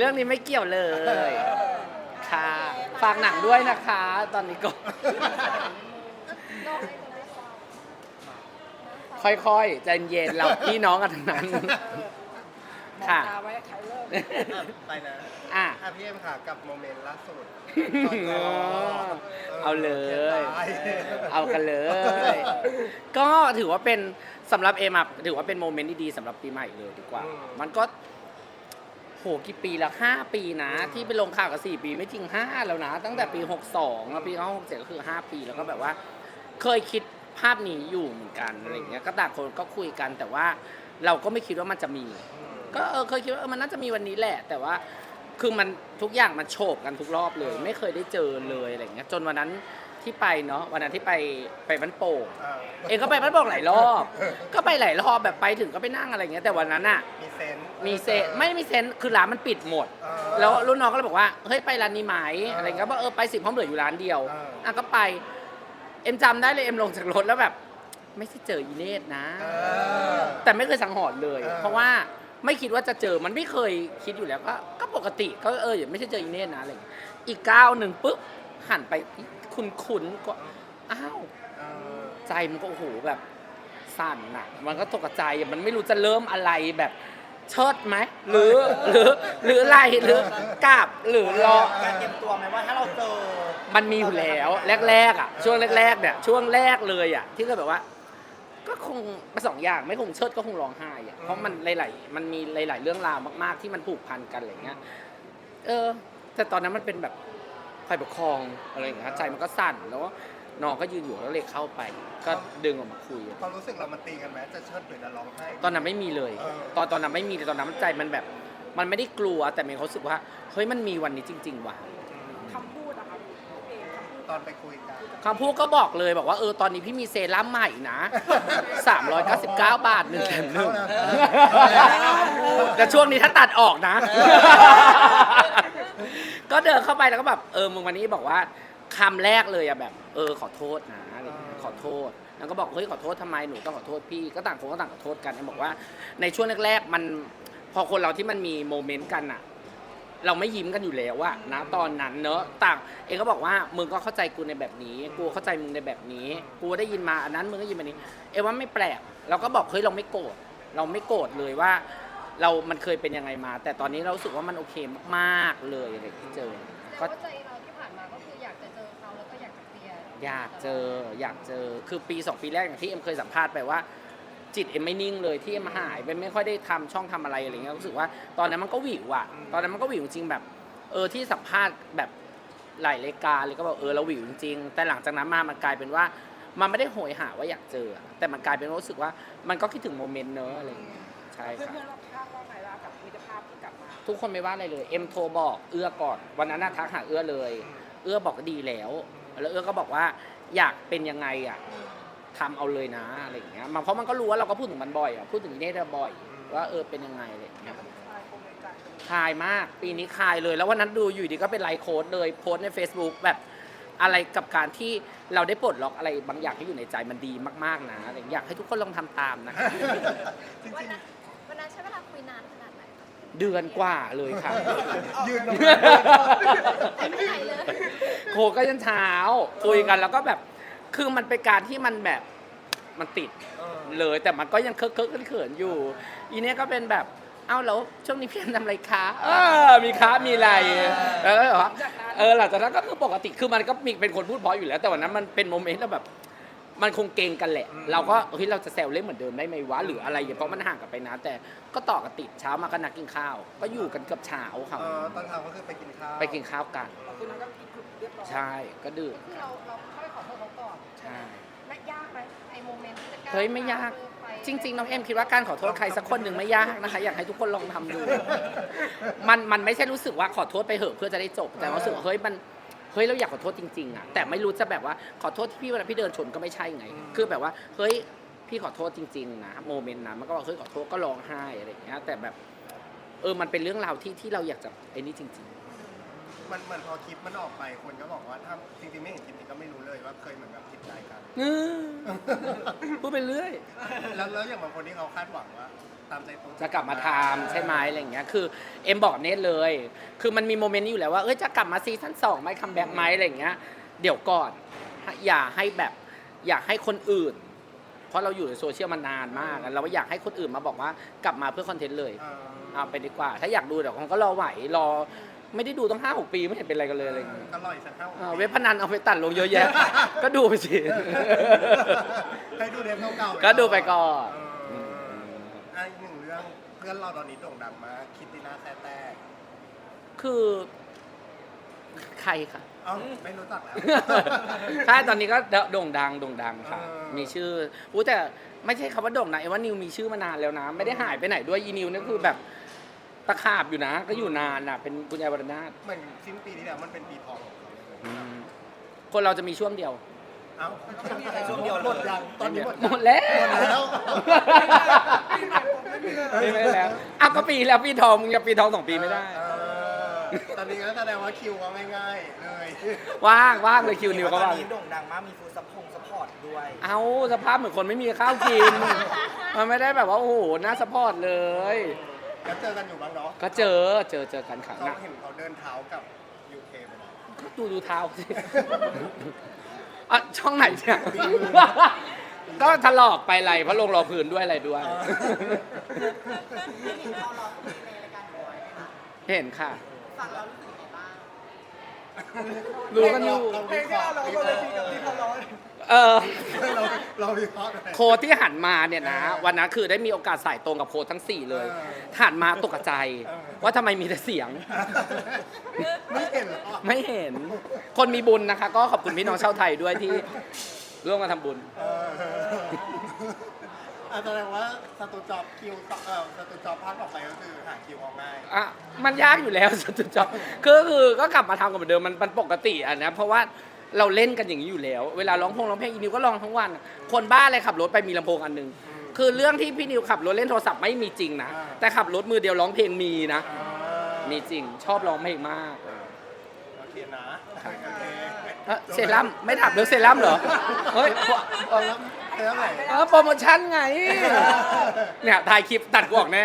เรื่องนี้ไม่เกี่ยวเลย ค่ะ ฝากหนังด้วยนะคะ ตอนนี้ก็ ค่อยๆ ใจเย็นเราพี่น้องกันทั้งนั้น ค่ะ ตาไว้ใครเริ่มไปนะอะ อะพี่เอ็มค่ะกับโมเมนต์ล่าสุดเออเอาเลยเอาเอากันเลย ก็ถือว่าเป็นสำหรับเอมอะถือว่าเป็นโมเมนต์ที่ดีสำหรับปีใหม่เลยดีกว่า มันก็ โหกี่ปีแล้วห้าปีนะ ที่ไปลงข่าวกับสี่ปีไม่จริงห้าแล้วนะ ตั้งแต่ปีหกสองแล้วปีหกเจ็ดก็คือห้าปีแล้วก็แบบว่า เคยคิดภาพนี้อยู่เหมือนกันอะไรอย่างเงี้ยก็ต่างคนก็คุยกันแต่ว่าเราก็ไม่คิดว่ามันจะมี ก็เออเคยคิดว่าเออมันน่าจะมีวันนี้แหละ แต่ว่าคือมันทุกอย่างมันโฉบกันทุกรอบเลย ไม่เคยได้เจอเลยอะไรอย่างเงี้ยจนวันนั้น ที่ไปเนาะวันนั้นที่ไปไปบ้านโป่งอ่าเองก็ไปบ้านโป่งหลายรอบ ก็ไปหลายรอบแบบไปถึงก็ไปนั่งอะไรอย่างเงี้ยแต่วันนั้นอะ มีเซนส์ มีเซนไม่มีเซนคือร้านมันปิดหมดอ่าแล้วรุ่นน้องก็เลยบอกว่าเฮ้ยไปร้านนี้ไหมอะไรเงี้ยก็บอกเออไปสิเพราะเหลืออยู่ร้านเดียวอ่าอะก็ไป เอ็มจำได้เลยเอ็มลงจากรถแล้วแบบ ไม่ใช่เจออีเนตนะเออแต่ไม่เคยสังหรณ์เลยอ่าเพราะว่าไม่คิดว่าจะเจอมันไม่เคยคิดอยู่แล้วก็ก็ปกติก็เอออย่าไม่ใช่เจออีเนตนะอะไรเงี้ยอีกก้าวหนึ่งปุ๊บ หันไปคุ้นคุ้นๆก็อ้าวเออใจมันก็โอ้โหแบบสั่นน่ะ มันก็ตกใจอะมันไม่รู้จะเริ่มอะไรแบบเชิดไหมหรือหรือหรืออะไรหรือกราบหรือรอ การเตรียมตัวไหมว่าถ้าเราเจอมันมีอยู่แล้วแรกๆอะช่วงแรกๆเนี่ยช่วงแรกเลยอะที่ก็แบบว่า ก็คงสองอย่างไม่คงเชิดก็คงร้องไห้อะเพราะมันหลายๆมันมีหลาย ๆ เรื่องราวมาก ๆ ที่มันผูกพันกันอะไรเงี้ยเออ แต่ตอนนั้นมันเป็นแบบ ไฟปกครองอะไรอย่างเงี้ยใจมันก็สั่นแล้วน้องก็ยืนอยู่แล้วเลยเข้าไป ก็ดึงออกมาคุย ความรู้สึกเรามันตีกันไหมจะเชิดหรือจะร้องไห้ ตอนนั้นไม่มีเลย เออ ตอนตอนนั้นไม่มีเลยตอนนั้นมันใจมันแบบ มันไม่ได้กลัวแต่มีความรู้สึกว่าเฮ้ยมันมีวันนี้จริง ๆ ว่ะคำพูดอะครับพี่เอกคำพูดตอนไปคุยกัน คำพูดก็บอกเลยบอกว่าเออตอนนี้พี่มีเซรั่มใหม่นะ 399 บาทหนึ่งแถมหนึ่งแต่ช่วงนี้ถ้าตัดออกนะ ก็เดินเข้าไปแล้วก็แบบเออมึงวันนี้บอกว่าคำแรกเลยอะแบบ เออขอโทษนะอะไรอย่างเงี้ยขอโทษแล้วก็บอกเฮ้ยขอโทษทำไมหนูต้องขอโทษพี่ก็ต่างคนก็ต่างขอโทษกันเอ็มบอกว่าในช่วงแรกๆมันพอคนเราที่มันมีโมเมนต์กันอะเราไม่ยิ้มกันอยู่แล้วอะนะตอนนั้นเนอะต่างเองก็บอกว่ามึงก็เข้าใจกูในแบบนี้กูเข้าใจมึงในแบบนี้กูได้ยินมาอันนั้นมึงก็ยินมานี้ เอยว่าไม่แปลกเราก็บอกเฮ้ยเราไม่โกรธเราไม่โกรธเลยว่า เรา มันเคยเป็นยังไงมา แต่ตอนนี้เรารู้สึกว่ามันโอเคมากๆเลยอะไรที่เจอแต่ว่าใจเราที่ผ่านมาก็คืออยากจะเจอเขาแล้วก็อยากจะเคลียร์อยากเจออยากเจอคือปีสองปีแรกอย่างที่เอ็มเคยสัมภาษณ์ไปว่า จิตเอ็มไม่นิ่งเลยที่เอ็มหายไปไม่ค่อยได้ทำช่องทำอะไรอะไรเงี้ยรู้สึกว่าตอนนั้นมันก็หวิวอะตอนนั้นมันก็หวิวจริงแบบ เออที่สัมภาษณ์แบบหลายรายการเลยก็บอกเออเราหวิวจริงๆแต่หลังจากนั้นมามันกลายเป็นว่า มันไม่ได้โหยหาว่าอยากเจออะแต่มันกลายเป็นว่ารู้สึกว่ามันก็คิดถึงโมเมนต์เนอะอะไรอย่างเงี้ยใช่เพื่อนครับเพื่อนๆรอบข้างว่าไงล่ะกับมิตรภาพที่กลับมาทุกคนไม่ว่าอะไรเลย เอ็มโทรบอกเอื้อก่อน วันนั้นน่ะทักหาเอื้อเลย เอื้อบอกก็ดีแล้ว แล้วเอื้อก็บอกว่าอยากเป็นยังไงอะทำเอาเลยนะอะไรอย่างเงี้ยมันเพราะมันก็รู้ว่าเราก็พูดถึงมันบ่อยอะพูดถึงเนเธอร์บ่อย ว่าเออเป็นยังไงอะไรอย่างเงี้ยคลายปมในใจคลายมากปีนี้คลายเลย แล้ววันนั้นดูอยู่ดีก็เป็นไลฟ์โค้ดเลยโพสต์ใน Facebook แบบอะไรกับการที่เราได้ปลดล็อกอะไรบางอย่างที่อยู่ในใจมันดีมากๆนะอะไรอย่างเงี้ยอยากให้ทุกคนลองทำตามนะคะ จริวันงนั้นวั นนั้นใช้เวลาคุยนานขนาดไหนคะเดือนกว่าเลยค่ะๆยืนตรงไปไม่ไหนเลย โคก็ยันเช้าคุยกันแล้วก็แบบ คือมันเป็นการที่มันแบบมันติดเออเลยแต่มันก็ยังเคิร์กเคิร์กเขินๆอยู่ อีเนี้ยก็เป็นแบบเอ้าแล้วช่วงนี้พี่แอมทำอะไรคะเออมีค้ามีอะไรแล้วก็แบบว่าเออหลังจากนั้นก็คือปกติคือมันก็มีเป็นคนพูดเพราะอยู่แล้ว แต่วันนั้นมันเป็นโมเมนต์แล้วแบบ มันคงเก่งกันแหละ เราก็เฮ้ยเราจะแซวเล่นเหมือนเดิมได้ไหมวะหรืออะไรอย่างเพราะมันห่างกันไปนะแต่ก็ต่อกันติดเช้ามาก็นัดกินข้าว ก็อยู่กันเกือบเช้าค่ะเออตอนเช้าก็คือไปกินข้าวไปกินข้าวกันคือนั้นก็กินกลุ่มเรียบร้อยใช่ก็ดื่มคือเราเราเข้าไปขอโทษเขาก่อนใช่และยากไหมไอ้โมเมนต์ที่จะก้าวเฮ้ยไม่ยากเออไปจริง ๆ น้องเอ็มคิดว่าการขอโทษใครสักคนหนึ่งไม่ยากนะคะอยากให้ทุกคนลองทำดูมันมันไม่ใช่รู้สึกว่าขอโทษไปเหอะเพื่อจะได้จบ แต่รู้สึกว่าเฮ้ยมัน เฮ้ยเราอยากขอโทษจริงๆอะแต่ไม่รู้จะแบบว่าขอโทษที่พี่เวลาพี่เดินชนก็ไม่ใช่ไง คือแบบว่าเฮ้ยพี่ขอโทษจริง ๆ นะโมเมนต์นั้นมันก็บอกเฮ้ยขอโทษก็ร้องไห้อะไรอย่างเงี้ยแต่แบบเออมันเป็นเรื่องราวที่ที่เราอยากจะไอ้นี่จริงแมันเหมือนพอคลิปมันออกไปคนก็บอกว่าถ้าจริงๆไม่เห็นคลิปนี้ก็ไม่รู้เลยว่าเคยเหมือนกับผิดใจกันอื้อ พูดไปเรื่อย แล้วแล้วอย่างบางคนที่เขาคาดหวังว่า ตามใจตัวจะกลับมาทำใช่ไหมอะไรอย่างเงี้ย คือเอ็มบอกกับเนทเลย คือมันมีโมเมนต์นี้อยู่แล้วว่า เอ้ย จะกลับมาซีซั่นสองไหมคัมแบ็กไหมอะไรอย่างเงี้ย เดี๋ยวก่อน อย่าให้แบบ อยากให้คนอื่น เพราะเราอยู่ในโซเชียลมานานมากอะเราอยากให้คนอื่นมาบอกว่ากลับมาเพื่อคอนเทนต์เลย เออ เอาไปดีกว่า ถ้าอยากดูเดี๋ยวคงก็รอไหว รอ ไม่ได้ดูต้องห้าหกปีไม่เห็นเป็นไรกันเลยอะไรอย่างเงี้ยก็ลอยสักเท่าอ่าเว็บพนันเอาไปตัดลงเยอะแยะ ก็ดูไปสิให้ดูเทปเก่าๆก็ดูไปก่อน เอออะอีกหนึ่งเรื่องเพื่อนเราตอนนี้โด่งดังมากคิตติน่าแซ่แต้คือใครคะเอ้าไม่รู้จักแล้ว ใช่ตอนนี้ก็โด่งดังโด่งดังค่ะ เออ มีชื่ออู้แต่ไม่ใช่คำว่าโด่งนะเอว่านิวมีชื่อมานานแล้วนะ ไม่ได้หายไปไหนด้วยอีนิวนี่คือแบบ ตะขาบอยู่นะ ก็อยู่นานอะ เป็นคุณยายวรนาถเหมือนสิ้นปีที่แล้วมันเป็นปีทองของเขาเลยอืมคนเราจะมีช่วงเดียวเอ้าช่วงเดียวหมดยังตอนนี้หมดหมดแล้วหมดแล้วไม่ไม่แล้วอะก็ปีแล้วปีทองมึงจะปีทองสองปีไม่ได้ เออตอนนี้ก็แสดงว่าคิวก็ไม่ง่ายเลยว่างว่างเลยคิวนิวก็ตอนว่างนี้โด่งดังมาก มีฟูดซัพพงซัพพอร์ตด้วย เอาสภาพเหมือนคนไม่มีข้าวกิน มันไม่ได้แบบว่า โอ้โหน่าสปอร์ตเลย แล้วเจอกันอยู่บ้างเนาะก็เจอเจอเจอกันครั้งเขานะเห็นเขาเดินเท้ากับยูเคไปแล้วก็ดูดูเท้าสิ อะช่องไหนเนี่ย ก็ถลอกไปอะไรเพราะลงรอพื้นด้วยอะไรด้วยเห็นค่ะรู้กั นอยู่เราวิเคราะห์วิเคราะห์เออ เราเราวิเคราะห์หน่อยโค้ดที่หันมาเนี่ยนะวันนั้นคือได้มีโอกาสใส่ตรงกับโค้ดทั้ง 4 เลย เออหันมาตกใจ เออ ว่าทำไมมีแต่เสียง ไม่เห็นเหรอ ไม่เห็น คนมีบุญนะคะ ก็ขอบคุณพี่น้องชาวไทยด้วยที่ร่วมมาทำบุญ เออ อะแสดงว่าสตูจอบคิวต่อเออสตูจอบภาคต่อไปก็คือหาคิวเอาง่ายอะมันยากอยู่แล้วสุดจอบคือคือก็กลับมาทำกันเหมือนเดิมมันมันปกติอะนะเพราะว่าเราเล่นกันอย่างนี้อยู่แล้ว เวลาร้องพงร้องเพลงอีนิวก็ร้องทั้งวัน คนบ้าอะไรขับรถไปมีลำโพงอันหนึงคือเรื่องที่พี่นิวขับรถเล่นโทรศัพท์ไม่มีจริงนะแต่ขับรถมือเดียวร้องเพลงมีนะอ่ามีจริง ชอบร้องเพลงมากโอเคนะโอเค เอ้อเซรั่มไม่ถามเรื่องเซรั่มเหรอเฮ้ย เอาแล้ว แล้วไหนเออโปรโมชั่นไง เนี่ยถ่ายคลิปตัดกูออกแน่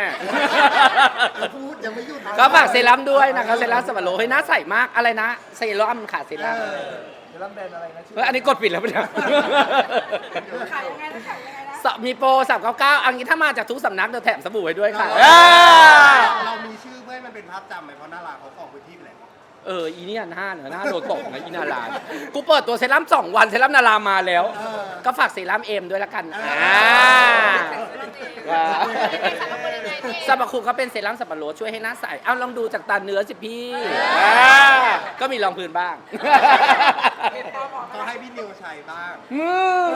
เราพูดยังไม่หยุดก็ฝากเซรั่มด้วยนะคะเซรั่มสับปะรดเฮ้ยหน้าใสมากอะไรนะเซรั่มค่ะเซรั่มเออเดี๋ยวรับแบรนด์อะไรนะชื่อเฮ้ยอันนี้กดปิดแล้วปะเนี่ย ขายยังไงนะขายยังไงนะสมีโปรสามเก้าเก้าอันนี้ถ้ามาจากทุกสำนักเดี๋ยวแถมสบู่ให้ด้วยค่ะเราเอ้ยเรามีชื่อเพื่อให้มันเป็นภาพจำไหมเพราะน่ารักเขาของพื้นที่ไปแล้ว เอออีเนี่ยหน้าเหนือหน้าโดนตกนะอีนารากูเปิดตัวเซรั่มสองวันเซรั่มนารามาแล้วเออก็ฝากเซรั่มเอ็มด้วยละกันเอออ่าว้าวสรรพคุณยังไงพี่สรรพคุณก็เป็นเซรั่มสับปะรดช่วยให้หน้าใสเอาลองดูจากตาเนื้อสิพี่อ่าก็มีรองพื้นบ้างก็ให้พี่นิวใช้บ้าง อืม